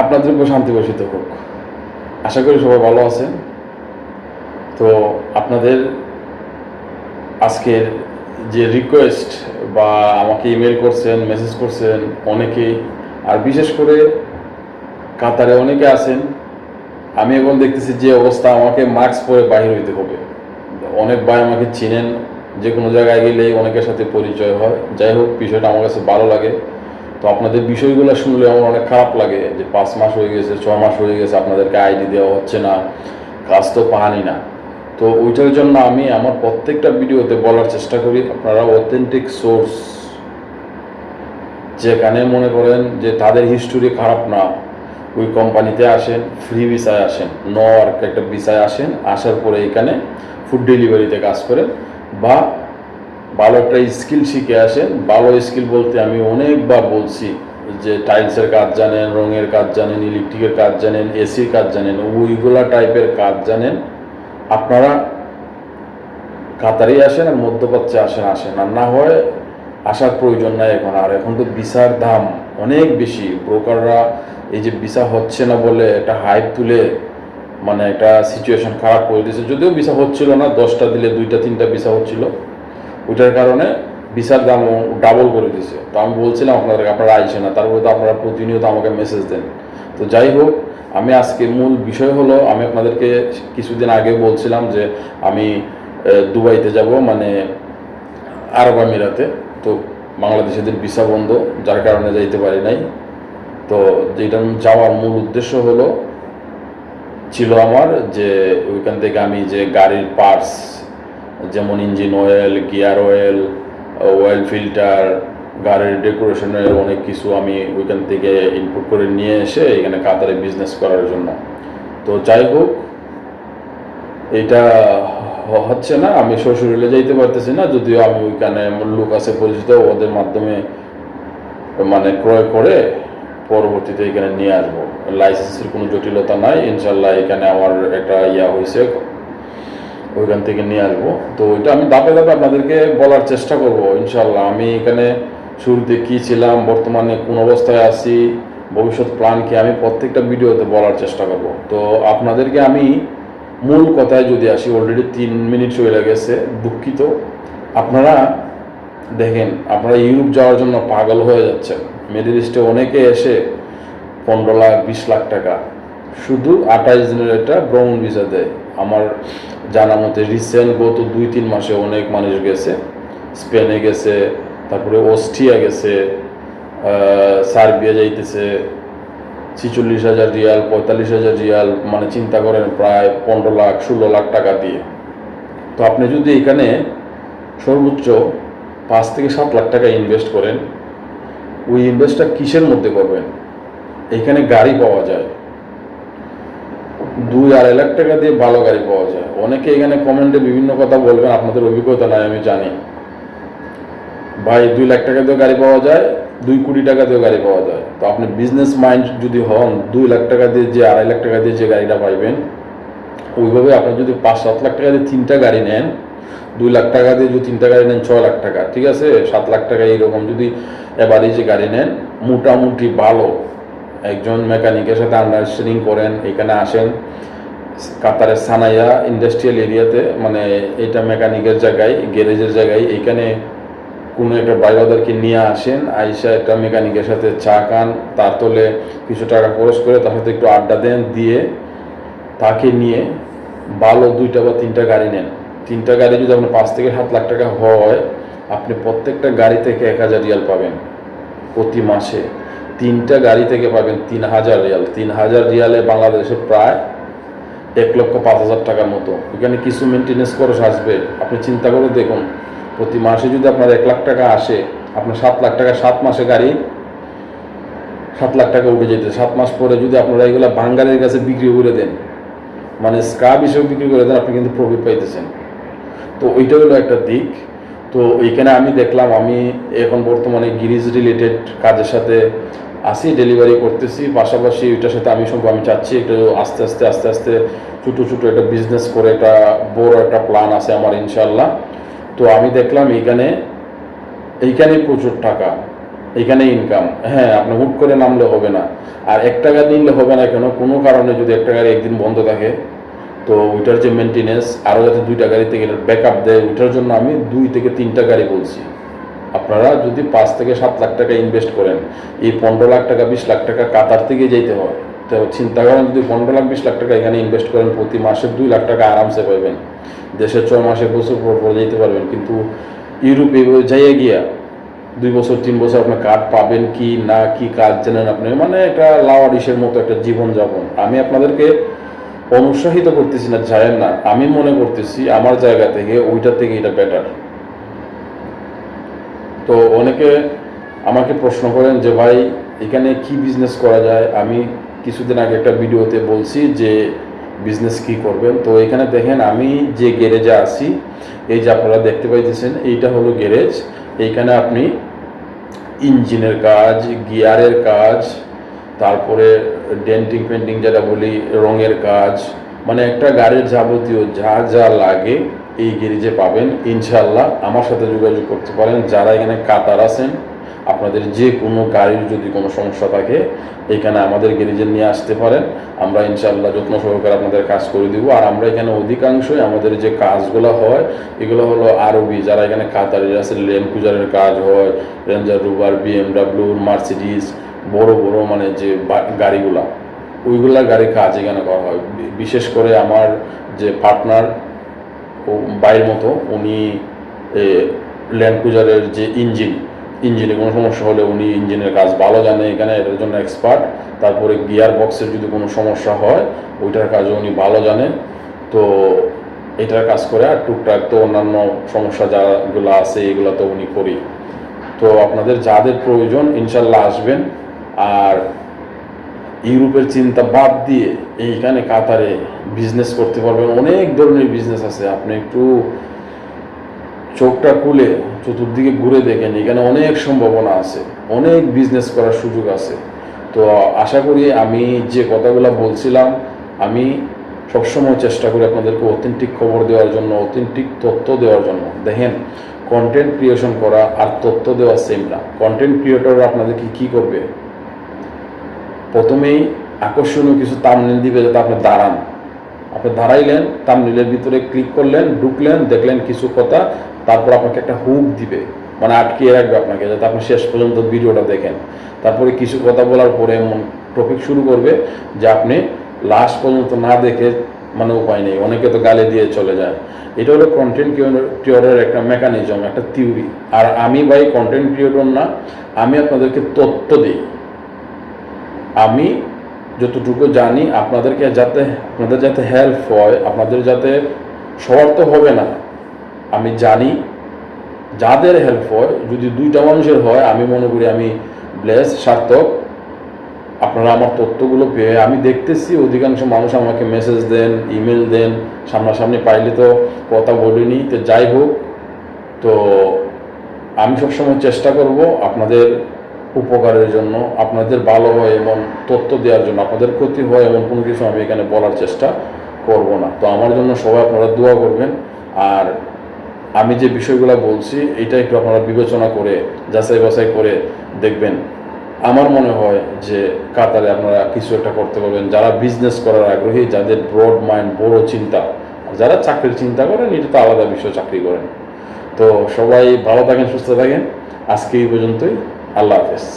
আপনাদের উপর শান্তি বসিত হোক। আশা করি সবাই ভালো আছেন। তো আপনাদের আজকের যে রিকোয়েস্ট বা আমাকে ইমেল করছেন মেসেজ করছেন অনেকেই, আর বিশেষ করে কাতারে অনেকে আছেন, আমি এখন দেখতেছি যে অবস্থা আমাকে মাস্ক পরে বাহির হইতে হবে। অনেক ভাই আমাকে চিনেন যে কোনো জায়গায় গেলেই অনেকের সাথে পরিচয় হয়। যাই হোক, বিষয়টা আমার কাছে ভালো লাগে। তো আপনাদের বিষয়গুলো শুনলে আমার অনেক খারাপ লাগে যে পাঁচ মাস হয়ে গেছে ছ মাস হয়ে গেছে, আপনাদেরকে আইডি দেওয়া হচ্ছে না, কাজ তো পাহানি না। তো ওইটার জন্য আমি আমার প্রত্যেকটা ভিডিওতে বলার চেষ্টা করি, আপনারা অথেন্টিক সোর্স যেখানে মনে করেন যে তাদের হিস্টোরি খারাপ না, ওই কোম্পানিতে আসেন ফ্রি ভিসায় আসেন ন একটা ভিসায় আসেন, আসার পরে এখানে ফুড ডেলিভারিতে কাজ করেন, বা ভালো একটা স্কিল শিখে আসেন। ভালো স্কিল বলতে আমি অনেকবার বলছি যে টাইলসের কাজ জানেন, রঙের কাজ জানেন ইলেকট্রিকের কাজ জানেন এসির কাজ জানেন, ওইগুলা টাইপের কাজ জানেন। আপনারা কাতারেই আসেন আর মধ্যপ্রাচ্যে আসেন আসেন। আর না হয় আসার প্রয়োজন নাই এখন। আর এখন তো ভিসার দাম অনেক বেশি। ব্রোকাররা এই যে ভিসা হচ্ছে না বলে একটা হাইপ তুলে মানে একটা সিচুয়েশন খারাপ করে দিয়েছে। যদিও ভিসা হচ্ছিল না, দশটা দিলে দুইটা, তিনটা ভিসা হচ্ছিল। ওইটার কারণে ভিসার দাম ডাবল করে দিয়েছে। তো আমি বলছিলাম আপনাদেরকে, আপনারা আইসে না। তারপরে তো আপনারা প্রতিনিয়ত আমাকে মেসেজ দেন। তো যাই হোক, আমি আজকে মূল বিষয় হলো, আমি আপনাদেরকে কিছুদিন আগে বলছিলাম যে আমি দুবাইতে যাব মানে আরব আমিরাতে। তো বাংলাদেশেদের ভিসা বন্ধ, যার কারণে যাইতে পারি নাই। তো যেটা যাওয়ার মূল উদ্দেশ্য হলো, ছিল আমার যে ওইখান থেকে আমি যে গাড়ির পার্টস যেমন engine oil gear oil oil filter গাড়ির ডেকোরেশনের অনেক কিছু আমি ওইখান থেকে ইনপুট করে নিয়ে এসে এখানে কাতারে বিজনেস করার জন্য। তো যাই হোক, এটা হচ্ছে না, আমি শ্বশুরিলে যাইতে পারতেছি না, যদিও আমি ওইখানে লোক আছে পরিচিত, ওদের মাধ্যমে মানে ক্রয় করে পরবর্তীতে এখানে নিয়ে আসব। লাইসেন্সের কোনো জটিলতা নাই, ইনশাল্লাহ এখানে আমার একটা ইয়া হয়েছে ওইখান থেকে নিয়ে আসব। তো এটা আমি ধাপে ধাপে আপনাদেরকে বলার চেষ্টা করব ইনশাল্লাহ আমি এখানে শুরুতে কী ছিলাম, বর্তমানে কোন অবস্থায় আছি, ভবিষ্যৎ প্ল্যান কি, আমি প্রত্যেকটা ভিডিওতে বলার চেষ্টা করব। তো আপনাদেরকে আমি মূল কথায় যদি আসি অলরেডি তিন মিনিট চলে গেছে, দুঃখিত। আপনারা দেখেন, আপনারা ইউরোপ যাওয়ার জন্য পাগল হয়ে যাচ্ছেন। মিডিল ইস্টে অনেকে এসে পনেরো লাখ, বিশ লাখ টাকা শুধু আঠাইশ দিনের একটা ভ্রমণ ভিসা দেয়। আমার জানা মতে রিসেন্ট গত দুই, তিন মাসে অনেক মানুষ গেছে। স্পেনে গেছে, তারপরে অস্ট্রিয়া গেছে সার্বিয়া যাইতেছে, ছিচল্লিশ হাজার রিয়াল, পঁয়তাল্লিশ হাজার রিয়াল মানে চিন্তা করেন প্রায় পনেরো লাখ, ষোলো লাখ টাকা দিয়ে। তো আপনি যদি এখানে সর্বোচ্চ পাঁচ থেকে সাত লাখ টাকা ইনভেস্ট করেন, ওই ইনভেস্টটা কিসের মধ্যে করবেন? এখানে গাড়ি পাওয়া যায়। দুই আড়াই লাখ টাকা দিয়ে ভালো গাড়ি পাওয়া যায়। অনেকে এখানে কমেন্টে বিভিন্ন কথা বলবেন, আপনাদের অভিজ্ঞতা নাই, আমি জানি। ভাই, দুই লাখ টাকা দিয়েও গাড়ি পাওয়া যায়, দুই কোটি টাকা দিয়েও গাড়ি পাওয়া যায়। তো আপনি বিজনেস মাইন্ড যদি হন, দুই লাখ টাকা দিয়ে যে আড়াই লাখ টাকা দিয়ে যে গাড়িটা পাইবেন, ওইভাবে আপনি যদি পাঁচ সাত লাখ টাকা দিয়ে তিনটা গাড়ি নেন, দুই লাখ টাকা দিয়ে যদি তিনটা গাড়ি নেন, ছয় লাখ টাকা, ঠিক আছে? সাত লাখ টাকা এইরকম যদি এবারে যে গাড়ি নেন, মোটামুটি ভালো। একজন মেকানিকের সাথে আন্ডারস্ট্যান্ডিং করেন, এখানে আসেন। কাতারের সানাইয়া ইন্ডাস্ট্রিয়াল এরিয়াতে মানে এটা মেকানিকের জায়গায়, গ্যারেজের জায়গায়, এখানে কোনো একটা বাইবাদারকে নিয়ে আসেন, আইসা একটা মেকানিকের সাথে চা খান, তার তলে কিছু টাকা খরচ করে তার সাথে একটু আড্ডা দেন, দিয়ে তাকে নিয়ে ভালো দুইটা বা তিনটা গাড়ি নেন। তিনটা গাড়ি যদি আপনার পাঁচ থেকে সাত লাখ টাকা হয়, আপনি প্রত্যেকটা গাড়ি থেকে এক হাজার রিয়াল পাবেন প্রতি মাসে। তিনটা গাড়ি থেকে পাবেন তিন হাজার রিয়াল। তিন হাজার রিয়ালে বাংলাদেশে প্রায় এক লক্ষ পাঁচ হাজার টাকার মতো। এখানে কিছু মেনটেনেন্স খরচ আসবে। আপনি চিন্তা করে দেখুন, প্রতি মাসে যদি আপনার এক লাখ টাকা আসে, আপনার সাত লাখ টাকা সাত মাসে গাড়ি সাত লাখ টাকা উঠে যেতে। সাত মাস পরে যদি আপনারা এগুলো বাঙ্গালের কাছে বিক্রি করে দেন মানে স্ক্রাব হিসেবে বিক্রি করে দেন, আপনি কিন্তু প্রফিট পাইতেছেন। তো ওইটা হলো একটা দিক। তো এইখানে আমি দেখলাম, আমি এখন বর্তমানে গিরিজ রিলেটেড কাজের সাথে আসি ডেলিভারি করতেছি। পাশাপাশি ওইটার সাথে আমি সঙ্গে আমি চাচ্ছি, একটু আস্তে আস্তে আস্তে আস্তে ছোটো ছোটো একটা বিজনেস করে একটা বড় একটা প্ল্যান আছে আমার ইনশাল্লাহ তো আমি দেখলাম এইখানে এইখানে প্রচুর টাকা এখানে ইনকাম হ্যাঁ আপনি হুট করে নামলে হবে না। আর এক টাকা নিলে হবে না কেন? কোনো কারণে যদি একটা গাড়ি একদিন বন্ধ থাকে তো ওইটার যে মেনটেনেন্স আরও যাতে দুইটা গাড়িতে গেলে ব্যাক আপ দেয়, ওইটার জন্য আমি দুই থেকে তিনটা গাড়ি বলছি। আপনারা যদি পাঁচ থেকে সাত লাখ টাকা ইনভেস্ট করেন, এই পনেরো লাখ টাকা, বিশ লাখ টাকা কাতার থেকে যেতে হয়। তো চিন্তা করেন, যদি পনেরো লাখ, বিশ লাখ টাকা এখানে ইনভেস্ট করেন, প্রতি মাসে দুই লাখ টাকা আরামসে পাবেন। দেশের ছয় মাসে বছর পর পর যেতে পারবেন, কিন্তু ইউরোপে যাইয়ে গিয়া দুই বছর, তিন বছর আপনি কার্ড পাবেন কি না, কি কাজ জানেন আপনি? মানে একটা লাওয়ারিসের মতো একটা জীবনযাপন। আমি আপনাদেরকে অনুৎসাহিত করতেছি না জানেন না। আমি মনে করতেছি আমার জায়গা থেকে ওইটার থেকে এটা বেটার তো অনেকে আমাকে প্রশ্ন করেন যে, ভাই, এখানে কি বিজনেস করা যায়? আমি কিছুদিন আগে একটা ভিডিওতে বলছি যে বিজনেস কি করবেন? তো এখানে দেখেন, আমি যে গ্যারেজে আছি, এই যে আপনারা দেখতে পাইতেছেন, এইটা হলো গ্যারেজ এইখানে আপনি ইঞ্জিনের কাজ গিয়ারের কাজ, তারপরে ডেন্টিং পেন্টিং যেটা বলি, রঙের কাজ মানে একটা গাড়ির যাবতীয় যা যা লাগে এই গ্যারেজে পাবেন। ইনশাল্লাহ আমার সাথে যোগাযোগ করতে পারেন। যারা এখানে কাতার আছেন, আপনাদের যে কোনো গাড়ির যদি কোনো সমস্যা থাকে, এখানে আমাদের গ্যারেজে নিয়ে আসতে পারেন। আমরা ইনশাল্লাহ যত্ন সহকারে আপনাদের কাজ করে দিব। আর আমরা এখানে অধিকাংশই আমাদের যে কাজগুলো হয়, এগুলো হলো আরবি যারা এখানে কাতারের আছে লেন কুজারের কাজ হয় রেঞ্জার রুবার বিএমডাব্লিউ মার্সিডিস বড় বড় মানে যে গাড়িগুলা, ওইগুলা গাড়ির কাজ এখানে করা হয়? বিশেষ করে আমার যে পার্টনার, ও বাইরের মতো, উনি ল্যান্ড ক্রুজারের যে ইঞ্জিন, ইঞ্জিনে কোনো সমস্যা হলে উনি ইঞ্জিনের কাজ ভালো জানে, এখানে এটার জন্য এক্সপার্ট। তারপরে গিয়ার বক্সের যদি কোনো সমস্যা হয়, ওইটার কাজও উনি ভালো জানে। তো এটার কাজ করে আর টুকটাক তো অন্যান্য সমস্যা যাগুলো আছে এগুলো তো উনি করি। তো আপনাদের যাদের প্রয়োজন, ইনশাল্লাহ আসবেন। আর ইউরোপের চিন্তা বাদ দিয়ে এইখানে কাতারে বিজনেস করতে পারবেন অনেক ধরনের বিজনেস আছে। আপনি একটু চোখটা খুলে চতুর্দিকে ঘুরে দেখেন, এখানে অনেক সম্ভাবনা আছে। অনেক বিজনেস করার সুযোগ আছে। তো আশা করি আমি যে কথাগুলো বলছিলাম, আমি সবসময় চেষ্টা করি আপনাদেরকে অথেন্টিক খবর দেওয়ার জন্য অথেন্টিক তথ্য দেওয়ার জন্য। দেখেন কন্টেন্ট ক্রিয়েশন করা আর তথ্য দেওয়া সেম না। কন্টেন্ট ক্রিয়েটর আপনাদেরকে কী করবে? প্রথমেই আকর্ষণীয় কিছু তামনেল দিবে যাতে আপনি দাঁড়ান। আপনি দাঁড়াইলেন তামনেলের ভিতরে ক্লিক করলেন, ঢুকলেন, দেখলেন কিছু কথা, তারপর আপনাকে একটা হুক দিবে। মানে আটকিয়ে রাখবে আপনাকে, যাতে আপনি শেষ পর্যন্ত ভিডিওটা দেখেন। তারপরে কিছু কথা বলার পরে এমন টপিক শুরু করবে যে আপনি লাস্ট পর্যন্ত না দেখে মানে উপায় নেই। অনেকে তো গালে দিয়ে চলে যায়। এটা হলো কন্টেন্ট ক্রিয়েটরের একটা মেকানিজম একটা থিওরি আর আমি ভাই কন্টেন্ট ক্রিয়েটর না, আমি আপনাদেরকে তথ্য দিই। আমি যতটুকু জানি, আপনাদেরকে যাতে, আপনাদের যাতে হেল্প হয়, আপনাদের যাতে সবার তো হবে না, আমি জানি যাদের হেল্প হয়, যদি দুইটা মানুষের হয়, আমি মনে করি আমি ব্লেস সার্থক। আপনারা আমার তথ্যগুলো পেয়ে, আমি দেখতেছি, অধিকাংশ মানুষ আমাকে মেসেজ দেন ইমেল দেন, সামনাসামনি পাইলে তো কথা বলিনি, তো যাই হোক, তো আমি সবসময় চেষ্টা করব আপনাদের উপকারের জন্য আপনাদের ভালো হয় এমন তথ্য দেওয়ার জন্য, আপনাদের ক্ষতি হয় এমন কোনো কিছু আমি এখানে বলার চেষ্টা করব না। তো আমার জন্য সবাই আপনারা দোয়া করবেন। আর আমি যে বিষয়গুলো বলছি, এটা একটু আপনারা বিবেচনা করে, যাচাই বাছাই করে দেখবেন। আমার মনে হয় যে কাতারে আপনারা কিছু একটা করতে পারবেন। যারা বিজনেস করার আগ্রহী, যাদের ব্রড মাইন্ড বড় চিন্তা যারা চাকরির চিন্তা করেন, এটা তো আলাদা বিষয়, চাকরি করেন। তো সবাই ভালো থাকেন, সুস্থ থাকেন। আজকে এই পর্যন্তই। আল্লাহ হাফেজ